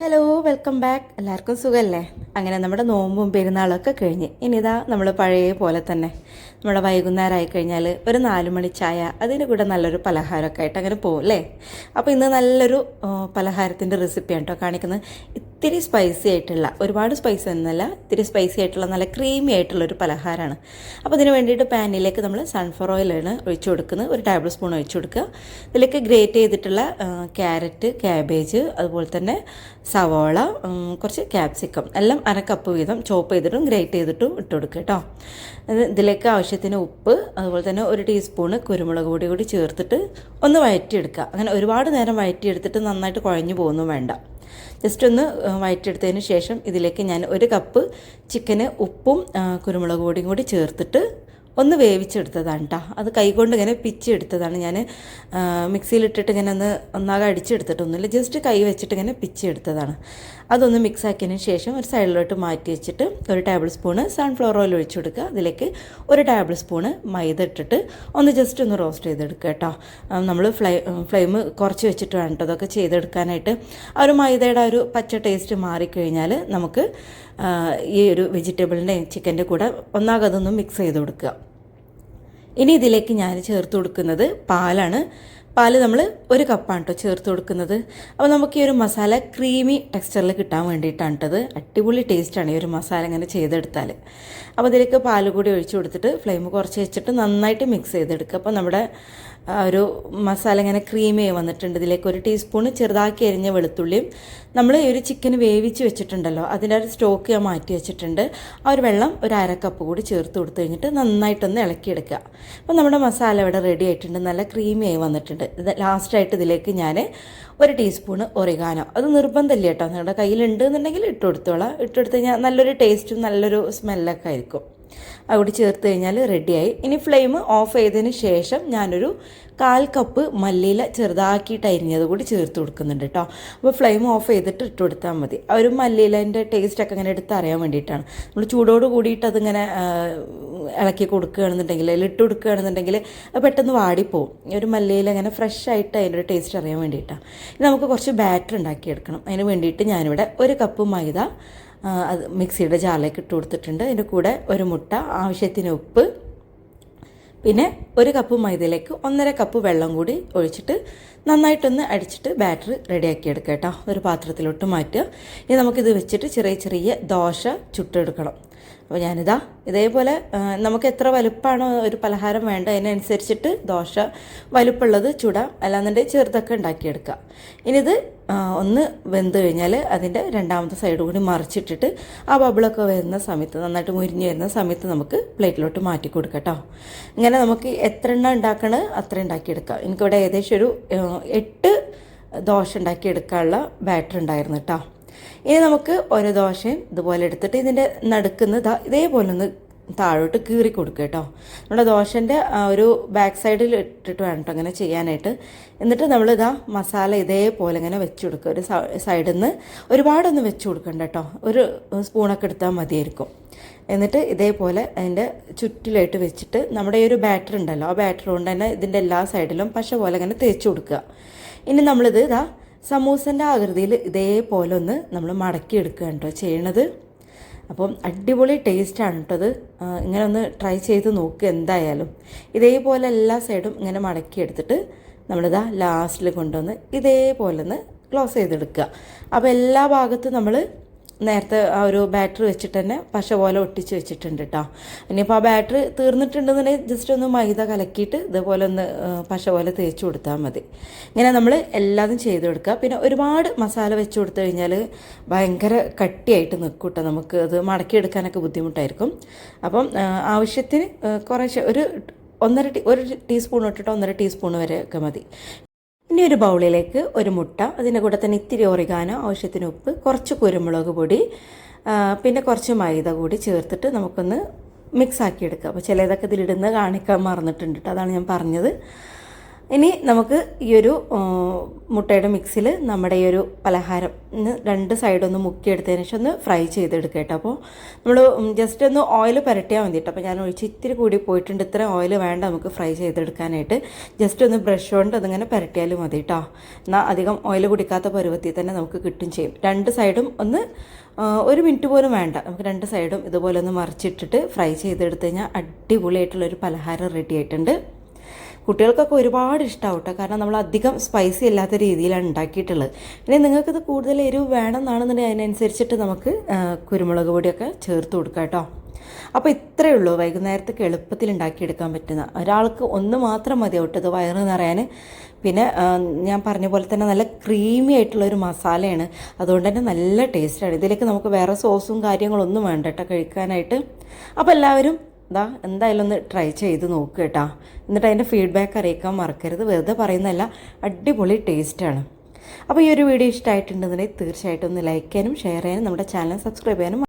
Hello welcome back എല്ലാവർക്കും സുഖമല്ലേ അങ്ങനെ നമ്മുടെ നോമ്പും പെരുന്നാളൊക്കെ കഴിഞ്ഞ്. ഇനിതാ നമ്മൾ പഴയ പോലെ തന്നെ. നമ്മുടെ വൈകുന്നേരമായി കഴിഞ്ഞാൽ ഒരു നാല് മണി ചായ അതിന് കൂടെ നല്ലൊരു പലഹാരമൊക്കെ ആയിട്ട് അങ്ങനെ പോകും അല്ലേ? അപ്പോൾ ഇന്ന് നല്ലൊരു പലഹാരത്തിന്റെ റെസിപ്പിയാണ് കേട്ടോ കാണിക്കുന്നത്. ഇത്തിരി സ്പൈസി ആയിട്ടുള്ള ഒരുപാട് സ്പൈസി ഒന്നുമല്ല ഇത്തിരി സ്പൈസി ആയിട്ടുള്ള നല്ല ക്രീമി ആയിട്ടുള്ള ഒരു പലഹാരമാണ്. അപ്പോൾ അതിന് വേണ്ടിയിട്ട് പാനിലേക്ക് നമ്മൾ സൺഫ്ലവർ ഓയിലാണ് ഒഴിച്ചു കൊടുക്കുന്നത്. ഒരു ടേബിൾ സ്പൂൺ ഒഴിച്ചു കൊടുക്കുക. ഇതിലേക്ക് ഗ്രേറ്റ് ചെയ്തിട്ടുള്ള ക്യാരറ്റ് ക്യാബേജ് അതുപോലെ തന്നെ സവോള കുറച്ച് ക്യാപ്സിക്കം എല്ലാം അര കപ്പ് വീതം ചോപ്പ് ചെയ്തിട്ടും ഗ്രേറ്റ് ചെയ്തിട്ടും ഇട്ട് കൊടുക്കുക കേട്ടോ ഇത് ഇതിലേക്ക് ആവശ്യത്തിന് ഉപ്പ് അതുപോലെ തന്നെ ഒരു ടീസ്പൂണ് കുരുമുളക് പൊടി കൂടി ചേർത്തിട്ട് ഒന്ന് വഴറ്റിയെടുക്കുക അങ്ങനെ ഒരുപാട് നേരം വഴറ്റിയെടുത്തിട്ട് നന്നായിട്ട് കുഴഞ്ഞു പോകുന്നു വേണ്ട. ജസ്റ്റ് ഒന്ന് വഴറ്റിയെടുത്തതിന് ശേഷം ഇതിലേക്ക് ഞാൻ ഒരു കപ്പ് ചിക്കന് ഉപ്പും കുരുമുളക് പൊടിയും കൂടി ചേർത്തിട്ട് ഒന്ന് വേവിച്ചെടുത്തതാണ് കേട്ടോ അത് കൈകൊണ്ട് ഇങ്ങനെ പിച്ചെടുത്തതാണ് ഞാൻ മിക്സിയിലിട്ടിട്ട് ഇങ്ങനെ ഒന്ന് ഒന്നാകെ അടിച്ചെടുത്തിട്ടൊന്നുമില്ല. ജസ്റ്റ് കൈ വെച്ചിട്ട് ഇങ്ങനെ പിച്ചെടുത്തതാണ് അതൊന്ന് മിക്സ് ആക്കിയതിന് ശേഷം ഒരു സൈഡിലോട്ട് മാറ്റി വെച്ചിട്ട് ഒരു ടേബിൾ സ്പൂണ് സൺഫ്ലവർ ഓയിൽ ഒഴിച്ചു കൊടുക്കുക. അതിലേക്ക് ഒരു ടേബിൾ സ്പൂണ് മൈദ ഇട്ടിട്ട് ഒന്ന് ജസ്റ്റ് ഒന്ന് റോസ്റ്റ് ചെയ്തെടുക്കുക കേട്ടോ നമ്മൾ ഫ്ലൈ ഫ്ലെയിം കുറച്ച് വെച്ചിട്ട് വേണം കേട്ടോ അതൊക്കെ ചെയ്തെടുക്കാനായിട്ട്. ആ ഒരു മൈദയുടെ ആ ഒരു പച്ച ടേസ്റ്റ് മാറിക്കഴിഞ്ഞാൽ നമുക്ക് ഈ ഒരു വെജിറ്റബിളിന്റെ ചിക്കന്റെ കൂടെ ഒന്നാകെ അതൊന്ന് മിക്സ് ചെയ്ത് കൊടുക്കുക. ഇനി ഇതിലേക്ക് ഞാൻ ചേർത്ത് കൊടുക്കുന്നത് പാലാണ്. പാൽ നമ്മൾ ഒരു കപ്പാണ് കേട്ടോ ചേർത്ത് കൊടുക്കുന്നത്. അപ്പോൾ നമുക്ക് ഈ ഒരു മസാല ക്രീമി ടെക്സ്ചറിൽ കിട്ടാൻ വേണ്ടിയിട്ടാണ് കേട്ടത് അടിപൊളി ടേസ്റ്റാണ് ഈ ഒരു മസാല ഇങ്ങനെ ചെയ്തെടുത്താൽ അപ്പോൾ ഇതിലേക്ക് പാൽ കൂടി ഒഴിച്ചു കൊടുത്തിട്ട് ഫ്ലെയിം കുറച്ച് വെച്ചിട്ട് നന്നായിട്ട് മിക്സ് ചെയ്തെടുക്കുക. അപ്പോൾ നമ്മുടെ ഒരു മസാല ഇങ്ങനെ ക്രീമി വന്നിട്ടുണ്ട്. ഇതിലേക്ക് ഒരു ടീസ്പൂൺ ചെറുതാക്കി അരിഞ്ഞ വെളുത്തുള്ളിയും നമ്മൾ ഈ ഒരു ചിക്കൻ വേവിച്ച് വെച്ചിട്ടുണ്ടല്ലോ. അതിന്റെ ഒരു സ്റ്റോക്ക് ഞാൻ മാറ്റി വെച്ചിട്ടുണ്ട്. ആ ഒരു വെള്ളം ഒരു അര കപ്പ് കൂടി ചേർത്ത് കൊടുത്തു കഴിഞ്ഞിട്ട് നന്നായിട്ടൊന്ന് ഇളക്കിയെടുക്കുക. അപ്പോൾ നമ്മുടെ മസാല ഇവിടെ റെഡി ആയിട്ടുണ്ട്. നല്ല ക്രീമിയായി വന്നിട്ടുണ്ട്. ഇത് ലാസ്റ്റായിട്ട് ഇതിലേക്ക് ഞാൻ ഒരു ടീസ്പൂണ് ഒറിഗാനോ അത് നിർബന്ധമില്ല കേട്ടോ. നിങ്ങളുടെ കയ്യിലുണ്ടെന്നുണ്ടെങ്കിൽ എന്നുണ്ടെങ്കിൽ ഇട്ട് കൊടുത്തോളാം. ഇട്ട് കൊടുത്തു കഴിഞ്ഞാൽ നല്ലൊരു ടേസ്റ്റും നല്ലൊരു സ്മെല്ലൊക്കെ ആയിരിക്കും. അവിടെ ചേർത്ത് കഴിഞ്ഞാൽ റെഡിയായി ഇനി ഫ്ലെയിം ഓഫ് ചെയ്തതിന് ശേഷം ഞാനൊരു കാൽ കപ്പ് മല്ലിയില ചെറുതാക്കിയിട്ട് അരിഞ്ഞത് കൂടി ചേർത്ത് കൊടുക്കുന്നുണ്ട് കേട്ടോ അപ്പോൾ ഫ്ലെയിം ഓഫ് ചെയ്തിട്ട് ഇട്ട് കൊടുത്താൽ മതി. ആ ഒരു മല്ലിയിലന്റെ ടേസ്റ്റൊക്കെ ഇങ്ങനെ എടുത്ത് അറിയാൻ വേണ്ടിയിട്ടാണ്. നമ്മൾ ചൂടോട് കൂടിയിട്ട് അതിങ്ങനെ ഇളക്കി കൊടുക്കുകയാണെന്നുണ്ടെങ്കിൽ അതിൽ ഇട്ട് കൊടുക്കുകയാണെന്നുണ്ടെങ്കിൽ അത് പെട്ടെന്ന് വാടിപ്പോവും. ഒരു മല്ലിയില അങ്ങനെ ഫ്രഷ് ആയിട്ട് അതിന്റെ ടേസ്റ്റ് അറിയാൻ വേണ്ടിയിട്ടാണ് ഇനി നമുക്ക് കുറച്ച് ബാറ്റർ ഉണ്ടാക്കിയെടുക്കണം. അതിന് വേണ്ടിയിട്ട് ഞാനിവിടെ ഒരു കപ്പ് മൈദ അത് മിക്സിയുടെ ജാറിലേക്ക് ഇട്ട് കൊടുത്തിട്ടുണ്ട്. അതിന്റെ കൂടെ ഒരു മുട്ട ആവശ്യത്തിന് ഉപ്പ് പിന്നെ ഒരു കപ്പ് മൈദയിലേക്ക് ഒന്നര കപ്പ് വെള്ളം കൂടി ഒഴിച്ചിട്ട് നന്നായിട്ടൊന്ന് അടിച്ചിട്ട് ബാറ്റർ റെഡിയാക്കി എടുക്കുക കേട്ടോ. ഒരു പാത്രത്തിലോട്ട് മാറ്റുക. ഇനി നമുക്കിത് വെച്ചിട്ട് ചെറിയ ചെറിയ ദോശ ചുട്ടെടുക്കണം. അപ്പോൾ ഞാനിതാ ഇതേപോലെ നമുക്ക് എത്ര വലുപ്പമാണോ ഒരു പലഹാരം വേണ്ട അതിനനുസരിച്ചിട്ട് ദോശ വലുപ്പമുള്ളത് ചുടാം അല്ലാന്നുണ്ടെങ്കിൽ ചെറുതൊക്കെ ഉണ്ടാക്കിയെടുക്കാം. ഇനി ഇത് ഒന്ന് വെന്ത് കഴിഞ്ഞാൽ അതിന്റെ രണ്ടാമത്തെ സൈഡ് കൂടി മറിച്ചിട്ടിട്ട് ആ ബബിളൊക്കെ വരുന്ന സമയത്ത് നന്നായിട്ട് മുരിഞ്ഞ് വരുന്ന സമയത്ത് നമുക്ക് പ്ലേറ്റിലോട്ട് മാറ്റി കൊടുക്കാം കേട്ടോ ഇങ്ങനെ നമുക്ക് എത്ര എണ്ണം ഉണ്ടാക്കണത് അത്ര ഉണ്ടാക്കിയെടുക്കാം. എനിക്കിവിടെ ഏകദേശം ഒരു എട്ട് ദോശ ഉണ്ടാക്കിയെടുക്കാനുള്ള ബാറ്റർ ഉണ്ടായിരുന്നു കേട്ടോ ഇനി നമുക്ക് ഒരു ദോശയും ഇതുപോലെ എടുത്തിട്ട് ഇതിന്റെ നടുക്കുന്ന ഇതേപോലെ ഒന്ന് താഴോട്ട് കീറി കൊടുക്കുക കേട്ടോ. നമ്മുടെ ദോശന്റെ ഒരു ബാക്ക് സൈഡിൽ ഇട്ടിട്ട് വേണം കേട്ടോ അങ്ങനെ ചെയ്യാനായിട്ട്. എന്നിട്ട് നമ്മൾ ഇതാ മസാല ഇതേപോലെ ഇങ്ങനെ വെച്ച് കൊടുക്കുക ഒരു സൈഡിൽ നിന്ന് ഒരുപാടൊന്നും വെച്ച് കൊടുക്കണ്ട കേട്ടോ ഒരു സ്പൂണൊക്കെ എടുത്താൽ മതിയായിരിക്കും. എന്നിട്ട് ഇതേപോലെ അതിന്റെ ചുറ്റിലായിട്ട് വെച്ചിട്ട് നമ്മുടെ ഈ ഒരു ബാറ്റർ ഉണ്ടല്ലോ ആ ബാറ്റർ കൊണ്ട് തന്നെ ഇതിന്റെ എല്ലാ സൈഡിലും പശ പോലെ ഇങ്ങനെ തേച്ച് കൊടുക്കുക. ഇനി നമ്മളിത് ഇതാ സമൂസന്റെ ആകൃതിയിൽ ഇതേപോലെ ഒന്ന് നമ്മൾ മടക്കി എടുക്കുകയാണ് കേട്ടോ ചെയ്യണത്. അപ്പം അടിപൊളി ടേസ്റ്റാണ് കേട്ടോ അത്. ഇങ്ങനെ ഒന്ന് ട്രൈ ചെയ്ത് നോക്കുക എന്തായാലും. ഇതേപോലെ എല്ലാ സൈഡും ഇങ്ങനെ മടക്കി എടുത്തിട്ട് നമ്മളിതാ ലാസ്റ്റിൽ കൊണ്ടുവന്ന് ഇതേപോലെ ഒന്ന് ക്ലോസ് ചെയ്തെടുക്കുക. അപ്പോൾ എല്ലാ ഭാഗത്തും നമ്മൾ നേരത്തെ ആ ഒരു ബാറ്ററി വെച്ചിട്ട് തന്നെ പശ പോലെ ഒട്ടിച്ച് വെച്ചിട്ടുണ്ട് കേട്ടോ ഇനിയിപ്പോൾ ആ ബാറ്ററി തീർന്നിട്ടുണ്ടെന്നുണ്ടെങ്കിൽ ജസ്റ്റ് ഒന്ന് മൈദ കലക്കിയിട്ട് ഇതുപോലെ ഒന്ന് പശ പോലെ തേച്ച് കൊടുത്താൽ മതി. ഇങ്ങനെ നമ്മൾ എല്ലാതും ചെയ്ത് കൊടുക്കുക. പിന്നെ ഒരുപാട് മസാല വെച്ച് കൊടുത്തു കഴിഞ്ഞാൽ ഭയങ്കര കട്ടിയായിട്ട് നിൽക്കും കേട്ടോ നമുക്ക്. അത് മടക്കിയെടുക്കാനൊക്കെ ബുദ്ധിമുട്ടായിരിക്കും. അപ്പം ആവശ്യത്തിന് കുറേശ്ശെ ഒരു ഒന്നര ടീ ഒരു ടീസ്പൂൺ ഇട്ടിട്ട് ഒന്നര ടീസ്പൂൺ വരെ ഒക്കെ മതി. ഇനി ഒരു ബൗളിലേക്ക് ഒരു മുട്ട അതിന്റെ കൂടെ തന്നെ ഇത്തിരി ഒറിഗാനോ ആവശ്യത്തിന് ഉപ്പ് കുറച്ച് കുരുമുളക് പൊടി പിന്നെ കുറച്ച് മൈദ കൂടി ചേർത്തിട്ട് നമുക്കൊന്ന് മിക്സ് ആക്കി എടുക്കുക അപ്പോൾ ചിലതൊക്കെ ഇതിലിടുന്ന കാണിക്കാൻ മറന്നിട്ടുണ്ട് കേട്ടോ. അതാണ് ഞാൻ പറഞ്ഞത്. ഇനി നമുക്ക് ഈ ഒരു മുട്ടയുടെ മിക്സിൽ നമ്മുടെ ഈ ഒരു പലഹാരം രണ്ട് സൈഡൊന്ന് മുക്കിയെടുത്തതിന് ശേഷം ഒന്ന് ഫ്രൈ ചെയ്തെടുക്കുക കേട്ടോ. അപ്പോൾ നമ്മൾ ജസ്റ്റ് ഒന്ന് ഓയിൽ പുരട്ടിയാൽ മതി കേട്ടോ. അപ്പോൾ ഞാൻ ഒഴിച്ച് ഇത്തിരി കൂടി പോയിട്ടുണ്ട്. ഇത്ര ഓയിൽ വേണ്ട നമുക്ക് ഫ്രൈ ചെയ്തെടുക്കാനായിട്ട്. ജസ്റ്റ് ഒന്ന് ബ്രഷ് കൊണ്ട് അതിങ്ങനെ പുരട്ടിയാലും മതി കേട്ടോ. എന്നാൽ അധികം ഓയിൽ കുടിക്കാത്ത പരുവത്തിൽ തന്നെ നമുക്ക് കിട്ടും ചെയ്യും. രണ്ട് സൈഡും ഒന്ന് ഒരു മിനിറ്റ് പോലും വേണ്ട. നമുക്ക് രണ്ട് സൈഡും ഇതുപോലെ ഒന്ന് മറിച്ചിട്ടിട്ട് ഫ്രൈ ചെയ്തെടുത്ത് കഴിഞ്ഞാൽ അടിപൊളിയായിട്ടുള്ളൊരു പലഹാരം റെഡി ആയിട്ടുണ്ട്. കുട്ടികൾക്കൊക്കെ ഒരുപാട് ഇഷ്ടമാവും കേട്ടോ കാരണം നമ്മൾ അധികം സ്പൈസി അല്ലാത്ത രീതിയിലാണ് ഉണ്ടാക്കിയിട്ടുള്ളത്. പിന്നെ നിങ്ങൾക്കിത് കൂടുതൽ എരിവ് വേണമെന്നാണെന്നുണ്ടെങ്കിൽ അതിനനുസരിച്ചിട്ട് നമുക്ക് കുരുമുളക് പൊടിയൊക്കെ ചേർത്ത് കൊടുക്കാം കേട്ടോ. അപ്പോൾ ഇത്രയേ ഉള്ളൂ വൈകുന്നേരത്തേക്ക് എളുപ്പത്തിൽ ഉണ്ടാക്കിയെടുക്കാൻ പറ്റുന്ന. ഒരാൾക്ക് ഒന്ന് മാത്രം മതി ഒട്ടത് വയറ് നിറയാൻ. പിന്നെ ഞാൻ പറഞ്ഞ പോലെ തന്നെ നല്ല ക്രീമി ആയിട്ടുള്ള ഒരു മസാലയാണ്. അതുകൊണ്ട് തന്നെ നല്ല ടേസ്റ്റാണ് ഇതിലേക്ക് നമുക്ക് വേറെ സോസും കാര്യങ്ങളൊന്നും വേണ്ട കേട്ടോ കഴിക്കാനായിട്ട്. അപ്പോൾ എല്ലാവരും ഇതാ എന്തായാലും ഒന്ന് ട്രൈ ചെയ്ത് നോക്കുക കേട്ടോ. എന്നിട്ട് അതിന്റെ ഫീഡ്ബാക്ക് അറിയിക്കാൻ മറക്കരുത്. വെറുതെ പറയുന്നതല്ല അടിപൊളി ടേസ്റ്റാണ് അപ്പോൾ ഈ ഒരു വീഡിയോ ഇഷ്ടമായിട്ടുണ്ടെന്നുണ്ടെങ്കിൽ തീർച്ചയായിട്ടും ഒന്ന് ലൈക്ക് ചെയ്യാനും ഷെയർ ചെയ്യാനും നമ്മുടെ ചാനൽ സബ്സ്ക്രൈബ് ചെയ്യാനും